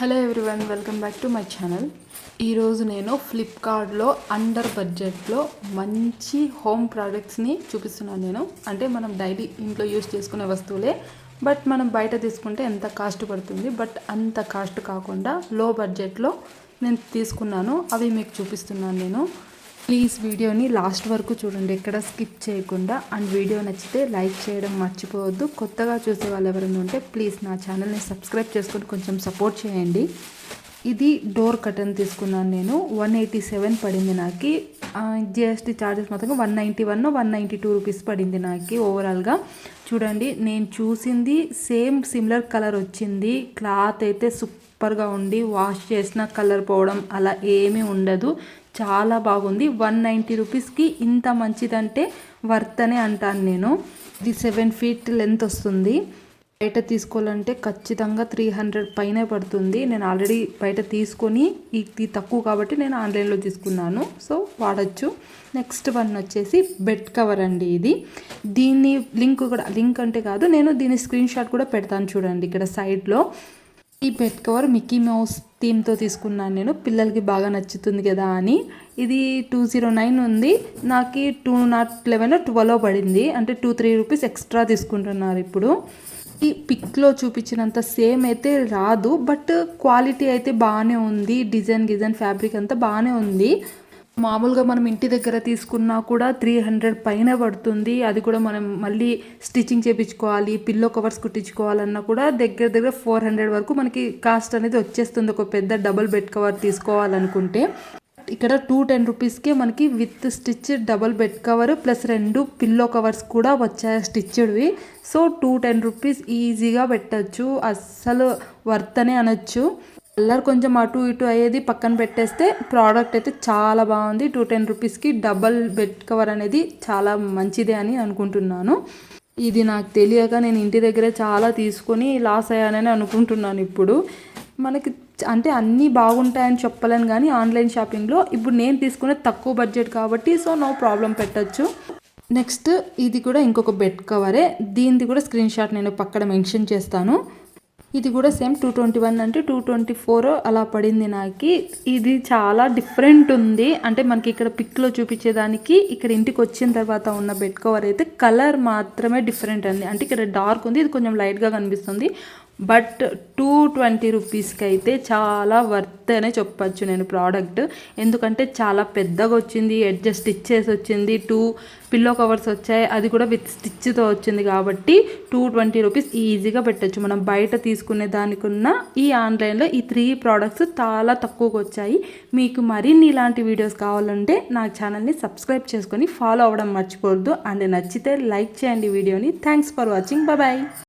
Hello everyone welcome back to my channel ఈరోజు నేను ఫ్లిప్కార్ట్లో అండర్ బడ్జెట్లో మంచి హోమ్ ప్రోడక్ట్స్ని చూపిస్తున్నాను నేను. అంటే మనం డైలీ ఇంట్లో యూస్ చేసుకునే వస్తువులే బట్ మనం బయట తీసుకుంటే ఎంత కాస్ట్ పడుతుంది బట్ అంత కాస్ట్ కాకుండా లో బడ్జెట్లో నేను తీసుకున్నాను. అవి మీకు చూపిస్తున్నాను నేను. ప్లీజ్ వీడియోని లాస్ట్ వరకు చూడండి ఎక్కడ స్కిప్ చేయకుండా. అండ్ వీడియో నచ్చితే లైక్ చేయడం మర్చిపోవద్దు. కొత్తగా చూసే వాళ్ళు ఎవరైనా ఉంటే ప్లీజ్ నా ఛానల్ని సబ్స్క్రైబ్ చేసుకొని కొంచెం సపోర్ట్ చేయండి. ఇది డోర్ కటన్ తీసుకున్నాను నేను. వన్ ఎయిటీ సెవెన్ పడింది నాకు. జిఎస్టీ ఛార్జెస్ మొత్తంగా one ninety one one ninety two rupees పడింది నాకు ఓవరాల్గా చూడండి నేను చూసింది సేమ్ సిమిలర్ కలర్ వచ్చింది. క్లాత్ అయితే సూపర్గా ఉండి వాష్ చేసిన కలర్ పోవడం అలా ఏమీ ఉండదు. చాలా బాగుంది. వన్ నైంటీ రూపీస్కి ఇంత మంచిదంటే వర్త్ అనే అంటాను నేను. ఇది సెవెన్ ఫీట్ లెంత్ వస్తుంది. బయట తీసుకోవాలంటే ఖచ్చితంగా త్రీ హండ్రెడ్ పైనే పడుతుంది. నేను ఆల్రెడీ బయట తీసుకొని ఇది తక్కువ కాబట్టి నేను ఆన్లైన్లో తీసుకున్నాను. సో వాడచ్చు. నెక్స్ట్ వన్ వచ్చేసి బెడ్ కవర్ అండి ఇది. దీన్ని లింక్ కూడా లింక్ అంటే కాదు నేను దీని స్క్రీన్ షాట్ కూడా పెడతాను చూడండి ఇక్కడ సైడ్లో ఈ బెడ్ కవర్ మిక్కీ మౌస్ థీమ్తో తీసుకున్నాను నేను. పిల్లలకి బాగా నచ్చుతుంది కదా అని. ఇది టూ జీరో నైన్ ఉంది. నాకు టూ నాట్ లెవెన్ ట్వెల్వ్ పడింది. అంటే టూ త్రీ రూపీస్ ఎక్స్ట్రా తీసుకుంటున్నారు ఇప్పుడు. ఈ పిక్లో చూపించినంత సేమ్ అయితే రాదు బట్ క్వాలిటీ అయితే బాగానే ఉంది. డిజైన్ గిజైన్ ఫ్యాబ్రిక్ అంతా బాగానే ఉంది. మామూలుగా మనం ఇంటి దగ్గర తీసుకున్నా కూడా త్రీ హండ్రెడ్ పైన పడుతుంది. అది కూడా మనం మళ్ళీ స్టిచ్చింగ్ చేయించుకోవాలి పిల్లో కవర్స్ కుట్టించుకోవాలన్నా కూడా దగ్గర దగ్గర ఫోర్ హండ్రెడ్ వరకు మనకి కాస్ట్ అనేది వచ్చేస్తుంది. ఒక పెద్ద డబుల్ బెడ్ కవర్ తీసుకోవాలనుకుంటే. ఇక్కడ టూ టెన్ రూపీస్కే మనకి with stitch double bed cover plus రెండు పిల్లో కవర్స్ కూడా వచ్చాయి స్టిచ్డ్వి సో టూ టెన్ రూపీస్ ఈజీగా పెట్టచ్చు. అస్సలు వర్త్ అనే అనొచ్చు. కలర్ కొంచెం అటు ఇటు అయ్యేది పక్కన పెట్టేస్తే ప్రోడక్ట్ అయితే చాలా బాగుంది. టూ టెన్ రూపీస్కి డబల్ బెడ్ కవర్ అనేది చాలా మంచిదే అని అనుకుంటున్నాను. ఇది నాకు తెలియక నేను ఇంటి దగ్గరే చాలా తీసుకొని లాస్ అయ్యానని అనుకుంటున్నాను ఇప్పుడు. మనకి అంటే అన్నీ బాగుంటాయని చెప్పలేను కానీ ఆన్లైన్ షాపింగ్లో ఇప్పుడు నేను తీసుకునే తక్కువ బడ్జెట్ కాబట్టి సో నో ప్రాబ్లం పెట్టచ్చు. నెక్స్ట్ ఇది కూడా ఇంకొక బెడ్ కవరే. దీనిది కూడా స్క్రీన్ షాట్ నేను పక్కన మెన్షన్ చేస్తాను. ఇది కూడా సేమ్ టూ ట్వంటీ వన్ అంటే టూ ట్వంటీ ఫోర్ అలా పడింది నాకు. ఇది చాలా డిఫరెంట్ ఉంది. అంటే మనకి ఇక్కడ పిక్లో చూపించేదానికి ఇక్కడ ఇంటికి వచ్చిన తర్వాత ఉన్న బెడ్ కవర్ అయితే కలర్ మాత్రమే డిఫరెంట్ అండి. అంటే ఇక్కడ డార్క్ ఉంది ఇది కొంచెం లైట్గా కనిపిస్తుంది. బట్ టూ ట్వంటీ రూపీస్కి అయితే చాలా వర్త్ అనే చెప్పచ్చు నేను ప్రోడక్ట్. ఎందుకంటే చాలా పెద్దగా వచ్చింది ఎడ్జస్ట్ స్టిచ్చెస్ వచ్చింది టూ పిల్లో కవర్స్ వచ్చాయి అది కూడా విత్ స్టిచ్తో వచ్చింది కాబట్టి టూ ట్వంటీ రూపీస్ ఈజీగా పెట్టచ్చు. మనం బయట తీసుకునే దానికున్న ఈ ఆన్లైన్లో ఈ త్రీ ప్రోడక్ట్స్ చాలా తక్కువగా వచ్చాయి. మీకు మరిన్ని ఇలాంటి వీడియోస్ కావాలంటే నా ఛానల్ని సబ్స్క్రైబ్ చేసుకొని ఫాలో అవ్వడం మర్చిపోవద్దు. అండ్ నచ్చితే లైక్ చేయండి వీడియోని. Thanks for watching. బాయ్.